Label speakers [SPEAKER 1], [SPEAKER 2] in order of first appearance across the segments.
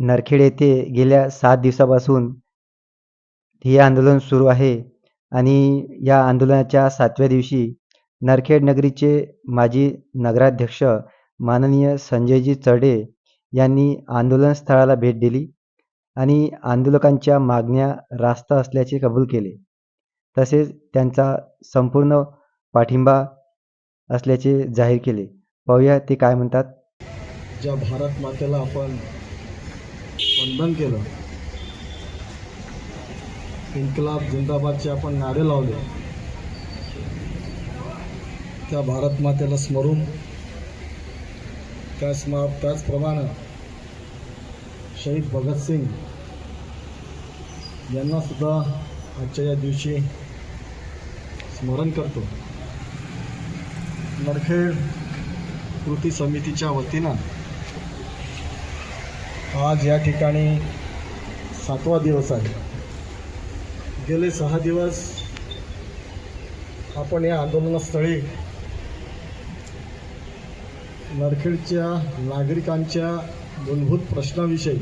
[SPEAKER 1] नरखेड येथे गेल्या सात दिवसापासून हे आंदोलन सुरू आहे आणि या आंदोलनाच्या सातव्या दिवशी नरखेड नगरीचे माजी नगराध्यक्ष माननीय संजयजी चढे यांनी आंदोलन स्थळाला भेट दिली आणि आंदोलकांच्या मागण्या रास्त असल्याचे कबूल केले. तसेच त्यांचा संपूर्ण पाठिंबा असल्याचे जाहीर केले. पाहूया ते काय म्हणतात.
[SPEAKER 2] ज्या भारत मातेला आपण वंदन केलं. इन्कलाब जिंदाबादचे आपण नारे लावले. त्या भारत मातेला स्मरून त्याच मा त्याचप्रमाणे शहीद भगतसिंग यांनासुद्धा आजच्या या दिवशी स्मरण करतो. नरखेड कृती समितीच्या वतीनं आज या ठिकाणी सातवा दिवस आहे. गेले सहा दिवस आपण या आंदोलनस्थळी नरखेडच्या नागरिकांच्या मूलभूत प्रश्नाविषयी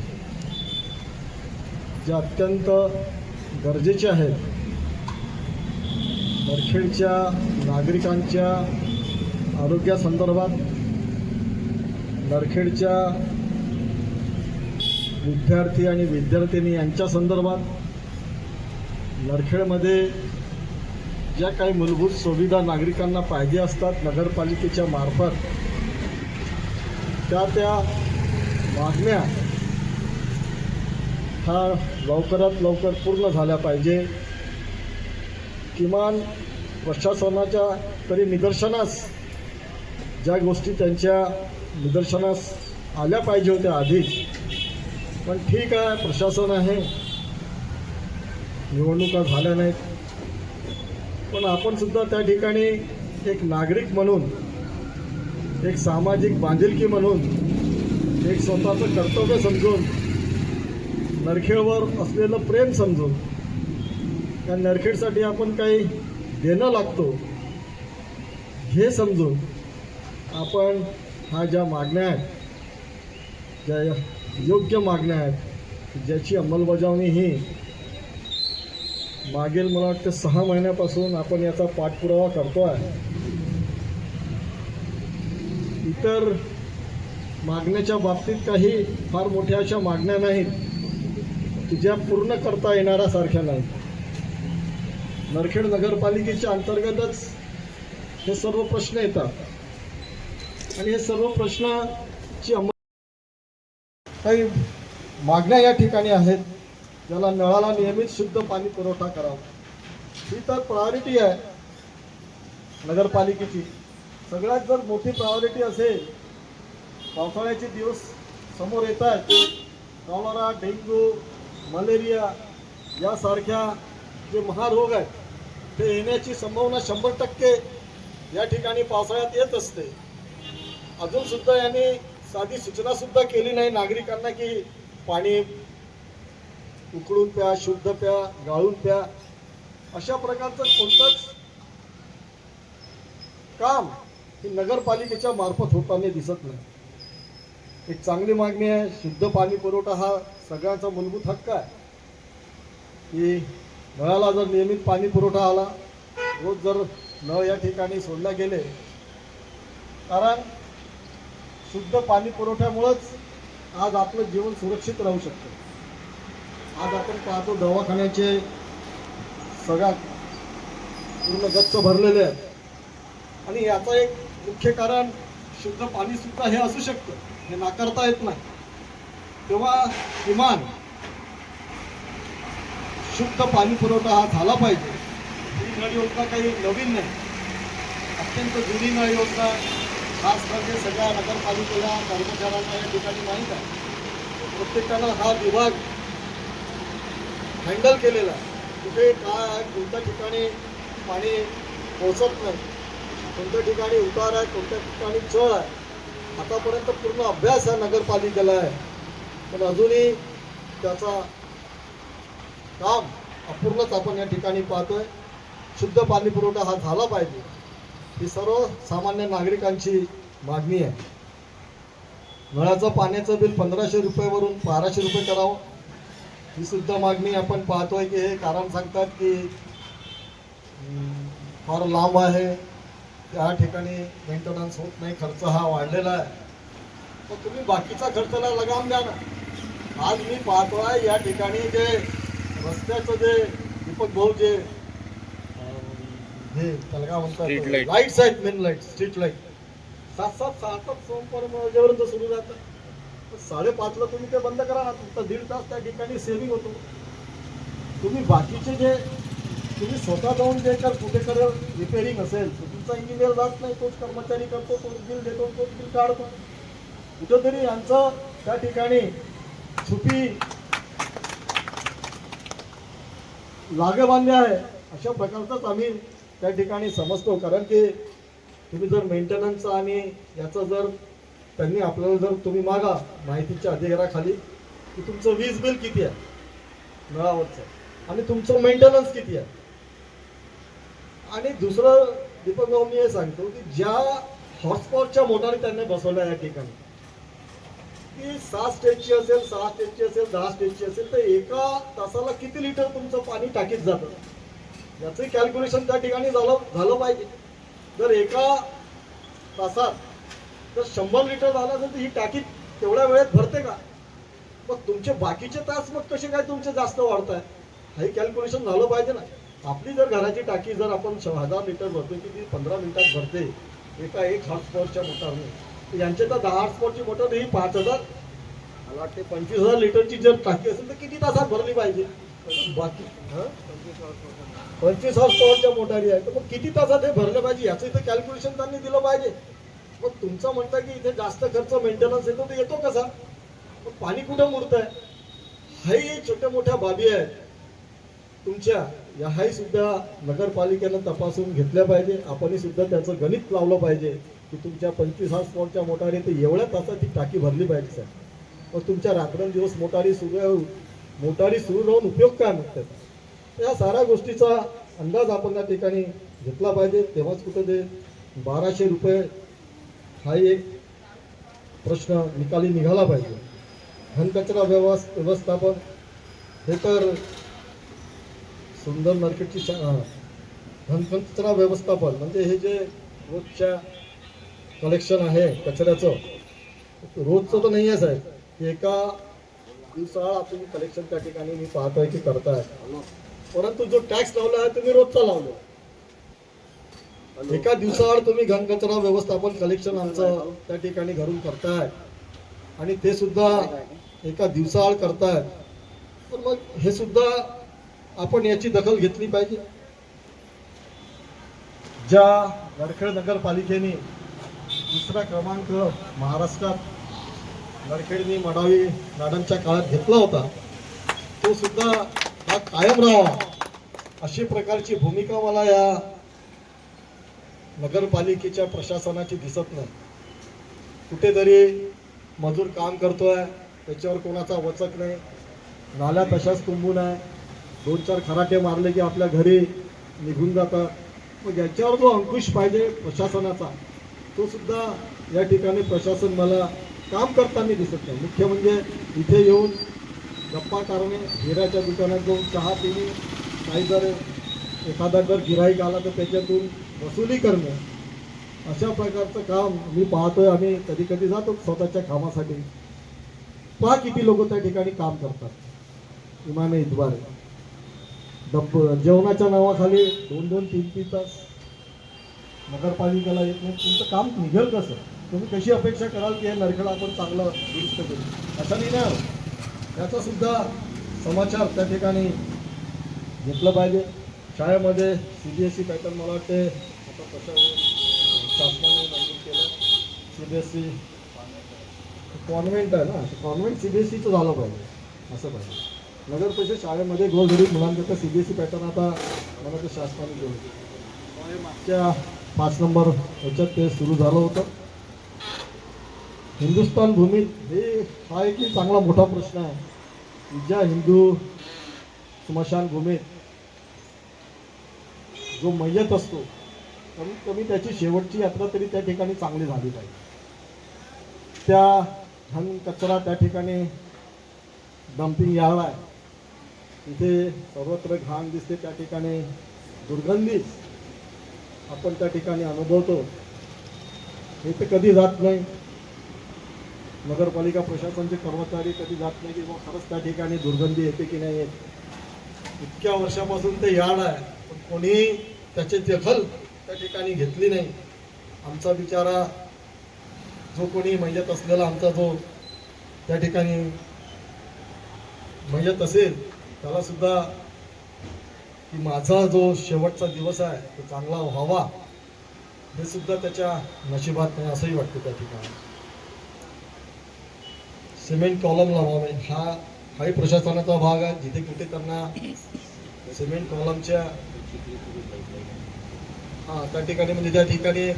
[SPEAKER 2] ज्या अत्यंत गरजेचे आहेत नरखेडच्या नागरिकांच्या आरोग्यासंदर्भात नरखेडच्या विद्यार्थी आणि विद्यार्थिनी यांच्या संदर्भात नरखेडमध्ये ज्या काही मूलभूत सुविधा नागरिकांना पाहिजे असतात नगरपालिकेच्या मार्फत त्या त्या मागण्या हा लवकरात लवकर पूर्ण झाल्या पाहिजे. किमान प्रशासनाच्या तरी निदर्शनास ज्या गोष्टी त्यांच्या निदर्शनास आल्या पाहिजे होत्या आधीच पण ठीक आहे प्रशासन आहे. निवडणुका झाल्या नाहीत. पण आपण सुद्धा त्या ठिकाणी एक नागरिक म्हणून एक सामाजिक बांधिलकी म्हणून एक स्वतःचं कर्तव्य समजून नरखेडवर असलेलं प्रेम समजून त्या नरखेडसाठी आपण काही देणं लागतो हे समजून आपण ह्या ज्या मागण्या आहेत ज्या योग्य मागण्या आहेत. ज्याची अंमलबजावणी ही मागील मला वाटतं सहा महिन्यापासून आपण याचा पाठपुरावा करतो आहे इतर मागण्याच्या बाबतीत काही फार मोठ्या अशा मागण्या नाहीत की ज्या पूर्ण करता येणाऱ्या सारख्या नाहीत. नरखेड नगरपालिकेच्या अंतर्गतच हे सर्व प्रश्न येतात. आणि हे सर्व प्रश्नाची अंमल काही मागण्या या ठिकाणी आहेत. ज्याला नळाला नियमित शुद्ध पाणी पुरवठा करावा. ही तर प्रायोरिटी आहे. नगरपालिकेची. सगळ्यात जर मोठी प्रायोरिटी असेल पावसाळ्याचे दिवस समोर येत आहेत. कॉलरा डेंग्यू मलेरिया यासारख्या जे महारोग आहेत ते येण्याची संभावना शंभर टक्के या ठिकाणी पावसाळ्यात येत असते. अजूनसुद्धा यांनी साधी सूचनासुद्धा केली नाही नागरिकांना की पाणी उकळून प्या शुद्ध प्या गाळून प्या. अशा प्रकारचं कोणतंच काम हे नगरपालिकेच्या मार्फत होताना दिसत नाही. एक चांगली मागणी आहे शुद्ध पाणी पुरवठा हा सगळ्यांचा मूलभूत हक्क आहे. की नळाला जर नियमित पाणी पुरवठा आला रोज जर नळ या ठिकाणी सोडल्या गेले कारण शुद्ध पाणी पुरवठ्यामुळंच आज आपलं जीवन सुरक्षित राहू शकतं. आज आपण पाहतो दवाखान्याचे सगळ्यात पूर्ण गच्च भरलेले आहेत. आणि याचं एक मुख्य कारण शुद्ध पाणी सुद्धा हे असू शकतं. हे नाकारता येत नाही. तेव्हा किमान शुद्ध पाणी पुरवठा हा झाला पाहिजे. ही नळ योजना काही नवीन नाही. अत्यंत जुनी नळ योजना खास म्हणजे सगळ्या नगरपालिकेला कर्मचाऱ्यांना या ठिकाणी माहीत आहे. प्रत्येकानं हा विभाग हँडल केलेला आहे. कुठे काय आहे कोणत्या ठिकाणी पाणी पोहोचत नाही कोणत्या ठिकाणी उतार आहे कोणत्या ठिकाणी चळ आहे आतापर्यंत पूर्ण अभ्यास हा नगरपालिकेला आहे. पण अजूनही त्याचा काम अपूर्णच आपण या ठिकाणी पाहतोय. शुद्ध पाणी पुरवठा हा झाला पाहिजे. ही सर्वसामान्य नागरिकांची मागणी आहे. नळाचं पाण्याचं बिल पंधराशे रुपयावरून बाराशे रुपये करावं. ही सुद्धा मागणी आपण पाहतोय की हे कारण सांगतात की फार लांब आहे. त्या ठिकाणी मेंटेनन्स होत नाही. खर्च हा वाढलेला आहे. तर तुम्ही बाकीचा खर्चाला लगाम द्या ना. आज मी पाहतोय या ठिकाणी जे रस्त्याचं जे दीपक भाऊ जे हे त्याला काय
[SPEAKER 3] Street
[SPEAKER 2] म्हणतात
[SPEAKER 3] light.
[SPEAKER 2] लाईट्स आहेत मेन लाइट स्ट्रीट लाइट सात सात सहा सात सोमवार वाजेपर्यंत सुरू राहतं तर साडेपाचला तुम्ही ते बंद करा ना तुमचा दीड तास त्या ठिकाणी सेव्हिंग होतो तुम्ही बाकीचे जे तुम्ही स्वतः जाऊन जे कर कुठे कर रिपेअरिंग असेल तर तुमचा इंजिनियर जात नाही तोच कर्मचारी करतो तोच बिल देतो तोच बिल काढतो कुठंतरी यांचं त्या ठिकाणी छुपी लागेबांधे आहे अशा प्रकारचाच आम्ही त्या ठिकाणी समजतो. कारण की तुम्ही जर मेंटेनन्सचा आणि याचा जर त्यांनी आपल्याला जर तुम्ही मागा माहितीच्या अधिकाराखाली की तुमचं वीज बिल किती आहे? नळावरचं. आणि तुमचं मेंटेनन्स किती आहे? आणि दुसरं दीपक भाऊ मी हे सांगतो की ज्या हॉटस्पॉटच्या मोटारी त्यांनी बसवल्या या ठिकाणी ती सहा स्टेजची असेल सहा स्टेजची असेल दहा स्टेजची असेल तर एका तासाला किती लिटर तुमचं पाणी टाकीत जातं? याचं कॅल्क्युलेशन त्या ठिकाणी झालं झालं पाहिजे. जर एका तासात जर शंभर लिटर झालं असेल तर ही टाकी तेवढ्या वेळेत भरते का? मग तुमचे बाकीचे तास मग कसे काय तुमचे जास्त वाढत आहे हे कॅल्क्युलेशन झालं पाहिजे ना. आपली जर घराची टाकी जर आपण हजार लिटर भरतो की ती पंधरा मिनिटात भरते. एका एक हॉटस्पॉटच्या मोटारने. तर यांचे तर दहा हॉटस्पॉटची मोटर ही पाच हजार. मला वाटते पंचवीस हजार लिटरची जर टाकी असेल तर किती तासात भरली पाहिजे? बाकी पंचवीस हॉर्स पॉवरच्या मोटारी आहे तर मग किती तासात हे भरलं पाहिजे? याचं इथं कॅल्क्युलेशन त्यांनी दिलं पाहिजे. मग तुमचं म्हणता की इथे जास्त खर्च मेंटेनन्स येतो तर येतो कसा? मग पाणी कुठं मुरत आहे हाही छोट्या मोठ्या बाबी आहेत. तुमच्या या हाही सुद्धा नगरपालिकेनं तपासून घेतल्या पाहिजे. आपणही सुद्धा त्याचं गणित लावलं पाहिजे की तुमच्या पंचवीस हॉर्स पॉवरच्या मोटारी तर एवढ्या तासात ती टाकी भरली पाहिजे साहेब. मग तुमच्या रात्रंदिवस मोटारी सुरू मोटारी सुरू राहून उपयोग काय म्हणतात या साऱ्या गोष्टीचा अंदाज आपण त्या ठिकाणी घेतला पाहिजे. तेव्हाच कुठं ते बाराशे रुपये हा एक प्रश्न निकाली निघाला पाहिजे. घनकचरा व्यवस् व्यवस्थापन हे तर सुंदर मार्केटची शा- घनकचरा व्यवस्थापन म्हणजे हे जे रोजच्या कलेक्शन आहे कचऱ्याचं रोजचं तर नाही आहे साहेब. एका दिवसाळ तुम्ही कलेक्शन त्या ठिकाणी मी पाहतोय की करताय. परंतु जो टॅक्स लावला आहे तुम्ही रोजचा लावलो. एका दिवसाआड तुम्ही घनकचरा व्यवस्थापन कलेक्शन आमचं त्या ठिकाणी घरून करताय. आणि ते सुद्धा एका दिवसाआड करताय. तर मग हे सुद्धा आपण याची दखल घेतली पाहिजे. ज्या नरखेड नगरपालिकेने दुसरा क्रमांक महाराष्ट्रात नरखेडनी मडावी मॅडमच्या काळात घेतला होता तो सुद्धा हा कायम राहावा अशी प्रकारची भूमिका मला या नगरपालिकेच्या प्रशासनाची दिसत नाही. कुठेतरी मजूर काम करतोय त्याच्यावर कोणाचा वचक नाही नाल्या तशाच तुंबून आहे दोन चार खराटे मारले की आपल्या घरी निघून जातात. मग याच्यावर जो अंकुश पाहिजे प्रशासनाचा तो सुद्धा या ठिकाणी प्रशासन मला काम करताना दिसत नाही. मुख्य म्हणजे इथे येऊन गप्पा कारणे हिराच्या दुकानात जाऊन चहा पिणे काही जर एखादा जर गिराईक आला तर त्याच्यातून वसुली करणे. अशा प्रकारचं काम मी पाहतोय. आम्ही कधी कधी जातो स्वतःच्या कामासाठी. पहा किती लोक त्या ठिकाणी काम करतात. इमाने इतबारे. डब जेवणाच्या नावाखाली दोन दोन तीन तीन तास नगरपालिकेला येत नाही तुमचं काम निघेल कसं? तुम्ही कशी अपेक्षा कराल की हे नरखेड आपण चांगलं दुरुस्त करू? असं नाही ना याचा सुद्धा समाचार त्या ठिकाणी घेतलं पाहिजे. शाळेमध्ये C B S E pattern मला वाटते आता कसं शासनाने मंजूर केलं. C B S E convent आहे ना कॉन्व्हेंट सी बी एस सीचं झालं पाहिजे असं पाहिजे. नगर परिषद शाळेमध्ये गोरगरीब मुलांकरता C B S E pattern आता मला वाटतं शासनाने घेऊन मागच्या पाच नंबर ह्याच्यात ते सुरू झालं होतं. हिंदुस्थान भूमीत हे हा एक चांगला मोठा प्रश्न आहे. ज्या हिंदू स्मशानभूमीत जो मय्यत असतो कमीत कमी त्याची शेवटची यात्रा तरी त्या ठिकाणी चांगली झाली पाहिजे. त्या घाण कचरा त्या ठिकाणी डम्पिंग यार्ड आहे. तिथे सर्वत्र घाण दिसते त्या ठिकाणी. दुर्गंधी आपण त्या ठिकाणी अनुभवतो. हे तर कधी जात नाही. नगरपालिका प्रशासनचे कर्मचारी कधी जात नाही की बाबा खरंच त्या ठिकाणी दुर्गंधी येते की नाही येत. इतक्या वर्षापासून ते याड आहे पण कोणी त्याची दखल त्या ठिकाणी घेतली नाही. आमचा बिचारा जो कोणी मयत असलेला आमचा जो त्या ठिकाणी मयत असेल त्यालासुद्धा की माझा जो शेवटचा दिवस आहे तो चांगला व्हावा हे सुद्धा त्याच्या नशिबात नाही असंही वाटतं त्या ठिकाणी. सिमेंट कॉलम लावावे. हा हाही प्रशासनाचा भाग आहे. जिथे कुठे त्यांना सिमेंट कॉलमच्या हा त्या ठिकाणी म्हणजे त्या ठिकाणी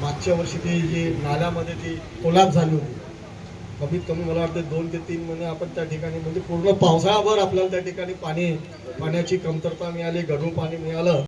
[SPEAKER 2] मागच्या वर्षी ती जी नाल्यामध्ये ती कोलाप झाली होती. कमीत कमी मला वाटतं दोन ते तीन महिने आपण त्या ठिकाणी म्हणजे पूर्ण पावसाळ्याभर आपल्याला त्या ठिकाणी पाणी पाण्याची कमतरता मिळाली गढूळ पाणी मिळालं.